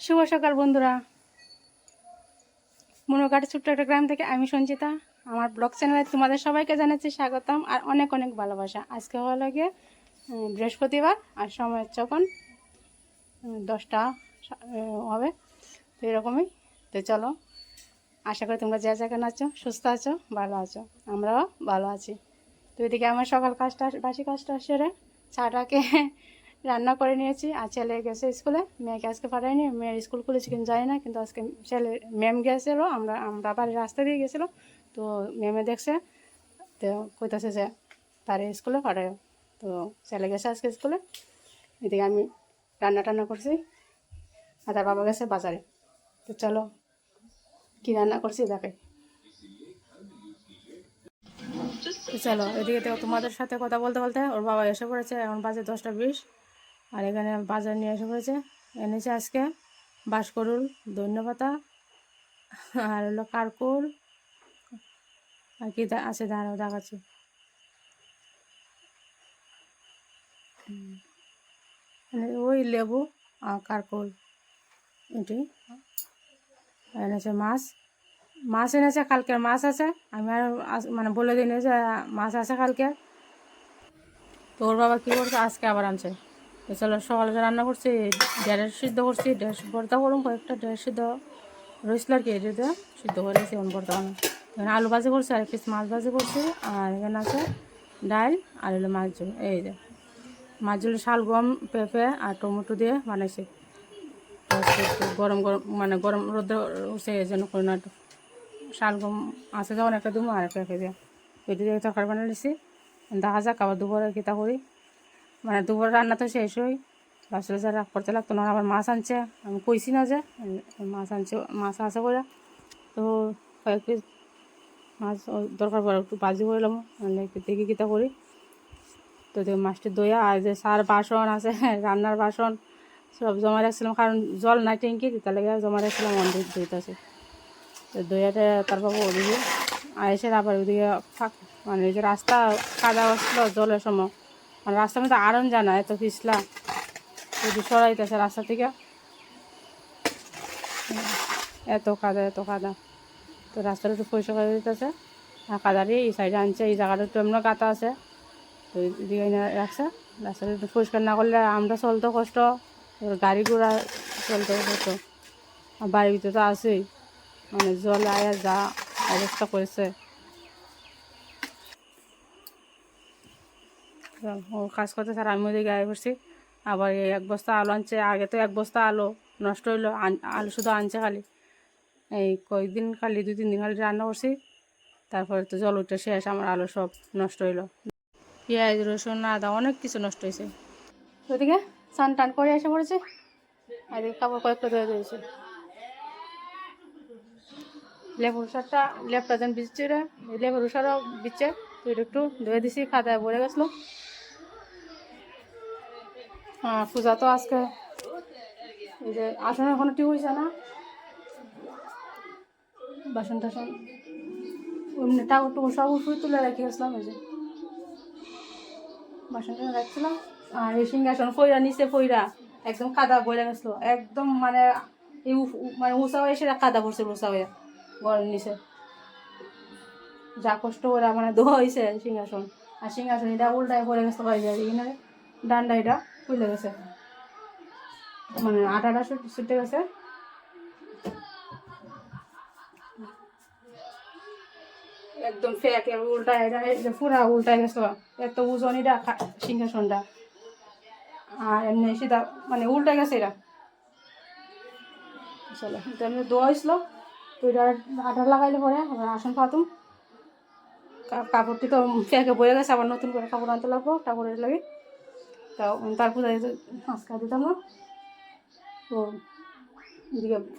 শুভ সকাল বন্ধুরা। মনোঘাট ছোট্ট একটা গ্রাম থেকে আমি সঞ্চিতা। আমার ব্লগ চ্যানেলে তোমাদের সবাইকে জানাচ্ছি স্বাগতম আর অনেক অনেক ভালোবাসা। আজকে হওয়া লাগে বৃহস্পতিবার আর সময় যখন উম, দশটা হবে। তো এরকমই। তো চলো আশা করি তোমরা যে জায়গায় আছো সুস্থ আছো ভালো আছো আমরাও ভালো আছি। তো এদিকে আমার সকাল কাজটা বাসি কাজটা সেরে চাটাকে রান্না করে নিয়েছি। আর ছেলে গেছে স্কুলে, মেয়েকে আজকে পাঠাইনি মেয়ের স্কুল খুলেছে কিন্তু জানি না, কিন্তু আজকে ছেলে, ম্যাম গেছিল, আমরা আমরা বাড়ির রাস্তা দিয়ে গেছিল। তো ম্যামে দেখছে, তো কইতাছে যে তার স্কুলে পাঠায়। তো ছেলে গেছে আজকে স্কুলে, এদিকে আমি রান্না টান্না করছি। আর তার বাবা গেছে বাজারে। তো চলো, কী রান্না করছি দেখাই। তো চলো, এদিকে তো তোমাদের সাথে কথা বলতে বলতে ওর বাবা এসে পড়েছে, এখন বাজে দশটা বিশ। আর এখানে বাজার নিয়ে এসে পড়েছে। এনেছে আজকে বাঁশকরুল ধন্যপাতা আর হলো কারকুল, আর কি আছে দাঁড়াও, দেখাচ্ছি। ওই লেবু আর কারকুল এটি। এনেছে মাছ। মাছ এনেছে কালকের মাছ আছে। আমি আর মানে বলে দিন যে মাছ আছে কালকে। তো ওর বাবা কী করছে? আজকে আবার আনছে। চলো সকালে যে রান্না করছি ডেড়ের সিদ্ধ করছি ডেড় ভর্তা করুন কয়েকটা ডেড় সিদ্ধ রয়েছিল আর কি এটিতে সিদ্ধ করে করেছি এখন বর্তমানে। এখানে আলু ভাজি করছি, আর পিস মাছ ভাজি করছি, আর এখানে আছে ডাল আর হলো মাছ ঝোল, এই যে। মাছ ঝোল শালগম পেঁপে আর টমেটো দিয়ে বানাইছি। গরম গরম মানে গরম রোদ্র উঠছে, এই জন্য করে না একটু শালগম আছে যখন একটা দুমো আর একটা দিয়ে। এটি দিয়ে তরকারি বানিয়ে নিছি। দেখা যাক, আবার দুপুরে কিতা করি। মানে দুপুরে রান্না তো শেষ হই। বাসলে যা রাগ করতে লাগতো না, আবার মাছ আনছে। আমি কইছি না যে, মাছ আনছে, মাছ আছে করে তো কয়েক পিস মাছ দরকার পড়ে, একটু বাজি করলাম একটু দেখি কিতা করি। তো দেখি মাছটি দইয়া আর যে সার বাসন আছে, রান্নার বাসন, সব জমা রাখছিলাম। কারণ জল নাই ট্যাঙ্কি তার লেগে জমা রাখছিলাম অনেক দইতাছে তো দইয়াটা তারপর ওদিকে এসে আবার ওদিকে মানে যে রাস্তা কাদা আসলো জলের সময়। মানে রাস্তার মধ্যে আরন জানা, এত পিছলা। যদি সরাইতেছে রাস্তা থেকে। এত কাদা এত কাদা। তো রাস্তাটা একটু পরিষ্কার করে দিতেছে। আর কাদারই এই সাইডে আনছে, এই জায়গাটা একটু এমন কাতা আছে। তো এদিকে রাখছে। রাস্তাটা একটু পরিষ্কার না করলে আমরা চলতে কষ্ট গাড়ি ঘোড়া চলতে কষ্ট। আর বাড়ির ভিতরে তো আছেই। মানে জল আয়া যা অবস্থা করেছে। ও কাজ করতে স্যার আমি ওদের গায়ে করছি আবার এই এক বস্তা আলু আনছে, আগে তো এক বস্তা আলু নষ্ট হইল আলু শুধু আনছে খালি। এই কয়েকদিন খালি, দুই, তিন দিন খালি রান্না করছি। তারপরে তো জল উঠে শেষ, আমার আলু সব নষ্ট হইল। পেঁয়াজ, রসুন, আদা, অনেক কিছু নষ্ট হয়েছে ওদিকে স্নান টান করে এসে পড়েছে। আর কাপড় কয়েকটা ধুয়ে দিয়েছে। লেবুর সারটা লেপটা যেন বিচছে লেবুর সারও বিচ্ছে তো একটু ধুয়ে দিছি, খাতায় ভরে গেছিল। হ্যাঁ পূজা তো আজকে এই যে আসন এখনও ঠিক হয়েছে না? বাসন টাসন এমনি টাকুর টুকুর সব উঠুই তুলে রেখে গেছিলাম এই যে। বাসন টাসন রাখছিলাম, আর এই সিংহাসন ফইরা, নিচে ফইরা একদম কাদা বইরা গেছিল, একদম মানে এই মানে উঁচা হয়ে সেটা কাদা পড়ছে উঁচা হয়ে ঘরের নিচে। যা কষ্ট করে মানে ধোয়া হয়েছে সিংহাসন, আর সিংহাসন এটা উল্টায় পড়ে গেছে হয়ে যায় ডান্ডা এটা। খুলে গেছে। মানে আটাটা ছুট- গেছে। একদম ফেক উল্টায় এটা পুরা উল্টায় গেছে। এত ওজন এটা সিংহাসনটা। আর এমনি সেটা মানে উল্টে গেছে এটা। চলো তো এমনি দোয়া হয়েছিল। তো এটা আটা লাগাইলে পরে, আবার আসন পাতুম কাপড়টি তো ফেঁকে বয়ে গেছে, আবার নতুন করে কাপড় আনতে লাগবো, কাপড়ের লাগে। তো তার আজকে দিতাম তো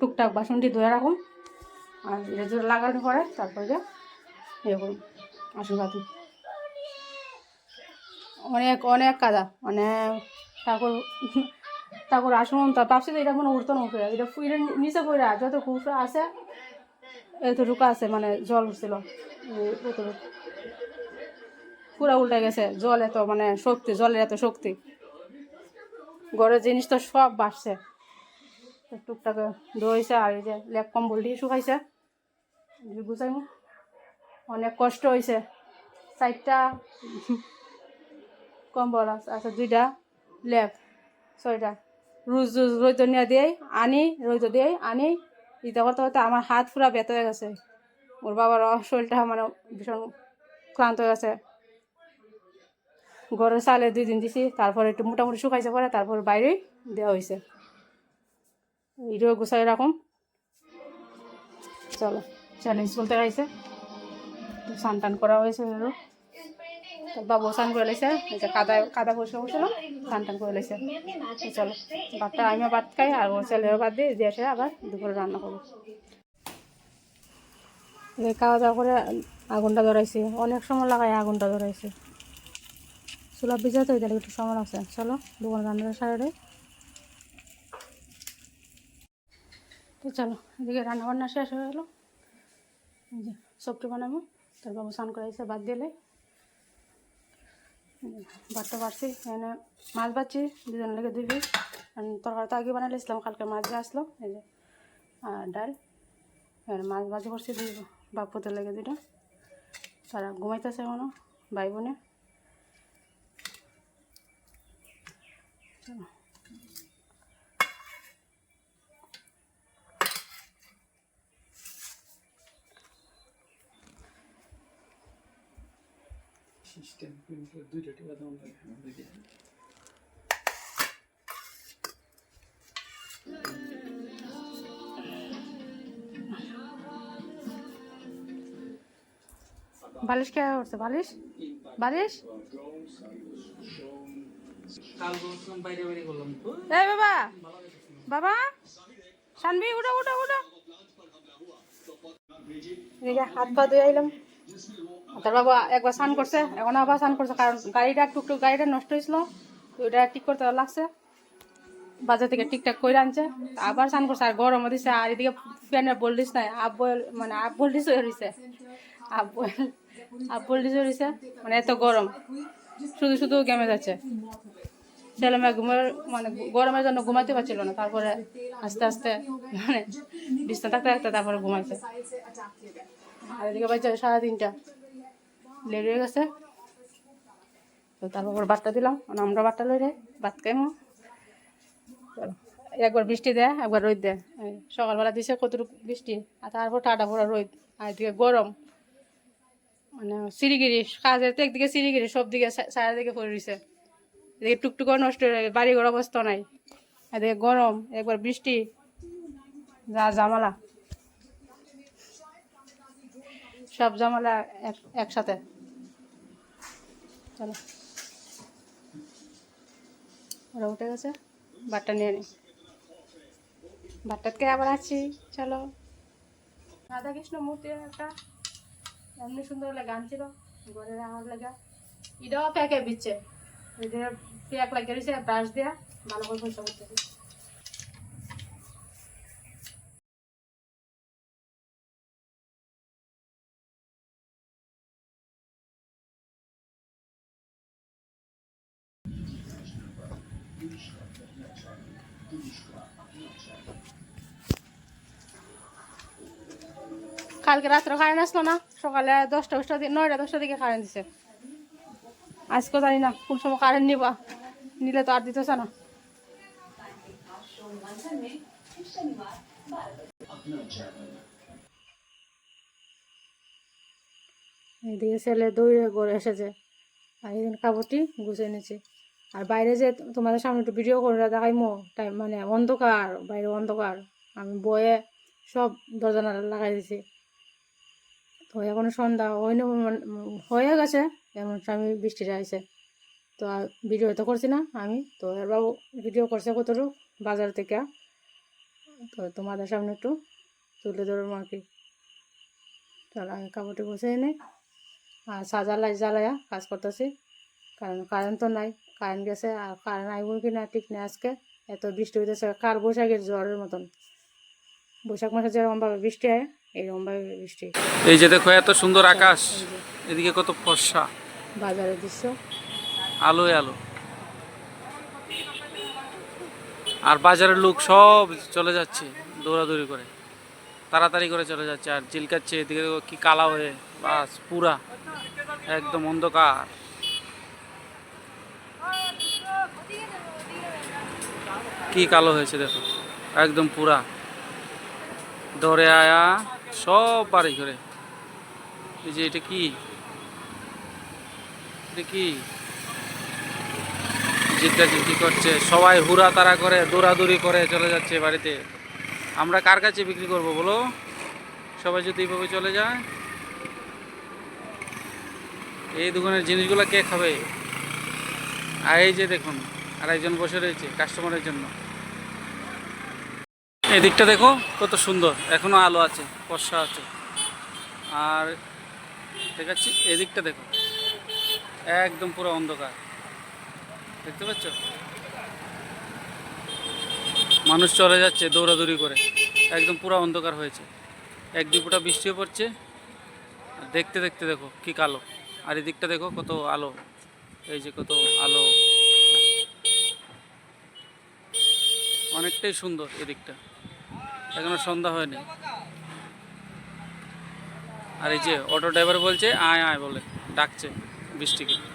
টুকটাক বাসনটি ধুয়ে রাখুন আর যদি লাগানোর পরে তারপরে যে এরকম আসন পাতুম অনেক অনেক কাদা, অনেক ঠাকুর ঠাকুর আসন তো ভাবছি তো এটা মনে উঠতো না উঠে এটা ফুইলে নিচে পড়ে যত কুসা আছে, এতটুকু আছে মানে জল উঠছিল। এতটুকু। পুরা উল্টে গেছে, জল এত মানে শক্তি, জলের এত শক্তি। ঘরের জিনিস তো সব বাড়ছে। টুকটাক ধোয়াইছে আর এই যে লেপ কম্বল দিয়ে শুকাইছে। গুছাইমু। অনেক কষ্ট হয়েছে চারটা কম্বল আছে দুইটা লেপ, ছয়টা। রোজ রোজ রোদ নিয়ে দিয়েই আনি, রোদ দিয়েই আনি। ইটা করতে করতে আমার হাত পুরা বেত হয়ে গেছে। ওর বাবার শরীরটা মানে ভীষণ ক্লান্ত হয়ে গেছে। ঘরের চালে দুই দিন দিছি, তারপরে একটু মোটামুটি শুকাইছে পরে তারপর বাইরেই দেওয়া হয়েছে এটাও গুছাই রাখুন। চলো ছেলে স্কুল থেকে আইসে টান করা হয়েছে আরও বাবু স্নান করে লাইছে এই যে কাদা কাদা বসে বসল, স্নান টান করে লাইছে চলো, ভাতটা আমিও ভাত খাই, আর ওর ছেলেও ভাত দিয়ে দিয়ে আবার দুপুরে রান্না করব। খাওয়া দাওয়া করে আগুনটা ধরাইছে, অনেক সময় লাগাই আগুনটা ধরাইছে। চুলা ভিজা তো এটা একটু সময় আছে। চলো, দোকান রান্নার সাইডে তো চলো, এদিকে রান্না বান্না শেষ হয়ে গেলো। সবজি বানাবো, তার বাবু স্নান করে এসে বাদ দিলে। ভাতটা পারছি এখানে মাছ বাচ্ছি দুজন লেগে আর তরকারি তো আগে বানালে ইসলাম কালকে মাছ দিয়ে আসলো, এই যে, আর ডাল। আর মাছ ভাজি করছি, দুই বাপুতে লেগে দুইটা। তারা ঘুমাইতেছে এখনও, ভাই বোনে। সিস্টেম দুইটা টিকা বালিশ কে করছে বালিশ? বালিশ কাল বলছিলাম বাইরে বাইরে করলাম তো এই বাবা বাবা শানবি উঠো উঠো উঠো। হাত পা ধুয়ে আইলাম। তার বাবা একবার স্নান করছে, এখন আবার স্নান করছে, কারণ গাড়িটা টুকটুক, গাড়িটা নষ্ট হয়েছিল ওইটা ঠিক করতে লাগছে। বাজার থেকে ঠিকঠাক করে আনছে আবার স্নান করছে, আর গরমও দিছে, আর এদিকে ফ্যানের ভোল্টেজ নাই আপ বয়েল মানে আপ ভোল্টেজ হয়ে রয়েছে আপ আপ ভোল্টেজ হয়ে রয়েছে মানে এত গরম। শুধু শুধু গেমে যাচ্ছে। ছেলে মেয়ে ঘুমের মানে গরমের জন্য ঘুমাইতে পারছিল না, তারপরে আস্তে আস্তে মানে বিছনা থাকতে থাকতে তারপরে ঘুমাইছে। আর এদিকে বাজছে সাড়ে তিনটা। লেট হয়ে গেছে। তো তারপর বাটটা দিলাম আমরা বাটটা লই রে, ভাত খাইমো। একবার বৃষ্টি দেয় একবার রোদ দেয় সকালবেলা দিছে কতটুকু বৃষ্টি, আর তারপর টাটা পড়া রোদ, আর এদিকে গরম। মানে সিঁড়িগিরি, কাজের তো একদিকে সিরিগিরি সব দিকে সারা দিকে পড়ে রয়েছে এদিকে টুকটুকও নষ্ট বাড়ি ঘর অবস্থা নাই। এদিকে গরম, একবার বৃষ্টি, যা জামালা সব জামালা এক, একসাথে। চলো। ওরা উঠে গেছে বাটটা নিয়ে নি। বাটটাকে আবার আছি, চলো। রাধা কৃষ্ণ মূর্তি একটা, এমনি সুন্দর লাগে, আনছিল। ঘরে রাখার লাগা। এটাও প্যাকে দিচ্ছে। প্যাক লাগিয়ে দিয়েছে ব্রাশ দেওয়া ভালো করে পরিষ্কার করতে। কালকে রাত্রে কারেন্ট আসলো না, সকালে দশটা দশটা দিকে নয়টা, দশটা দিকে কারেন্ট দিছে আজকে জানি না কোন সময় কারেন্ট নিবা নিলে তো আর দিতেছে না। এদিকে ছেলে দৌড়ে করে এসেছে। আর এদিন কাপড়টি গুছিয়ে নিয়েছি। আর বাইরে যে তোমাদের সামনে একটু ভিডিও করে দেখাইমো টাইম মানে অন্ধকার, বাইরে অন্ধকার। আমি বয়ে সব দরজা লাগাই দিছি তো এখন সন্ধ্যা হয়ে গেছে এমন আমি বৃষ্টিটা আইছে। তো আর ভিডিও তো করছি না আমি। তো এর বাবু ভিডিও করছে কতটুকু? বাজার থেকে। তো তোমাদের সামনে একটু তুলে ধরবো আর কি। চলো আমি কাপড়টি বসে এনে আর সাজালাই জ্বালায়া কাজ করতেছি। কারণ কারেন্ট তো নাই কারেন্ট গেছে। আর কারেন্ট আইব কি না ঠিক নেই আজকে। এত বৃষ্টি হইতেছে কার বৈশাখের জ্বরের মতন। বৈশাখ মাসে যেরকমভাবে বৃষ্টি হয় এইরকমভাবে বৃষ্টি। এই যে দেখো এত সুন্দর আকাশ। এদিকে কত ফর্সা। বাজারের দৃশ্য। আলোয় আলো। আর বাজারের লোক সব চলে যাচ্ছে, দৌড়াদৌড়ি করে। তাড়াতাড়ি করে চলে যাচ্ছে আর চিলকাচ্ছে, এদিকে কি কালা হয়ে, বাস পুরা, একদম অন্ধকার। কি কালো হয়েছে দেখো, একদম পুরা। ধরে আয়া, সব বাড়ি করে এই যে এটা কি? এটা কি? জিজ্ঞি করছে, সবাই হুরা তারা করে, দৌড়াদৌড়ি করে চলে যাচ্ছে বাড়িতে। আমরা কার কাছে বিক্রি করব বলো? সবাই যদি এইভাবে চলে যায়। এই দোকানের জিনিসগুলো কে খাবে? আর এই যে দেখুন আর একজন বসে রয়েছে কাস্টমারের জন্য। এদিকটা দেখো, কত সুন্দর, এখনও আলো আছে বর্ষা আছে। আর দেখাচ্ছি এদিকটা দেখো, একদম পুরো অন্ধকার। দেখতে পাচ্ছ? মানুষ চলে যাচ্ছে দৌড়াদৌড়ি করে। একদম পুরো অন্ধকার হয়েছে। এক দুই ফোঁটা বৃষ্টিও পড়ছে। দেখতে দেখতে দেখো কি কালো। আর এদিকটা দেখো কত আলো। এই যে কত আলো। অনেকটাই সুন্দর এদিকটা। এখনও সন্ধ্যা হয়নি। আর এই যে অটো ড্রাইভার বলছে, আয় আয়, বলে, ডাকছে বৃষ্টিকে।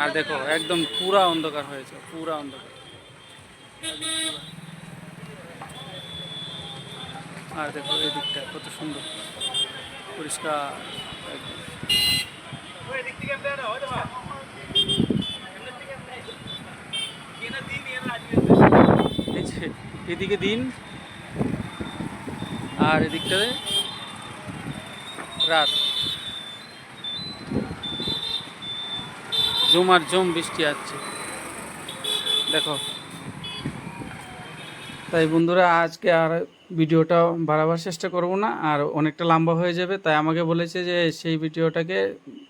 আর দেখো, একদম পুরা অন্ধকার হয়েছে, পুরা অন্ধকার। আর দেখো এই দিকটা, কত সুন্দর, পরিষ্কার। এদিকে দিন, আর এদিকটাতে রাত। জম আর জম বৃষ্টি আসছে। দেখো। তাই বন্ধুরা, আজকে আর ভিডিওটা বাড়াবার চেষ্টা করব না, আর অনেকটা লম্বা হয়ে যাবে। তাই আমাকে বলেছে যে সেই ভিডিওটাকে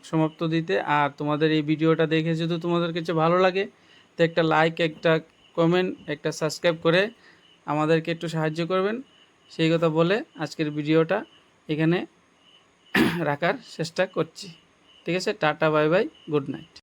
সমাপ্ত দিতে, আর তোমাদের এই ভিডিওটা দেখে যদি তোমাদের কাছে ভালো লাগে, তো একটা লাইক একটা কমেন্ট একটা সাবস্ক্রাইব করে আমাদেরকে একটু সাহায্য করবেন। সেই কথা বলে আজকের ভিডিওটা এখানে রাখার চেষ্টা করছি। ঠিক আছে, tata bye bye good night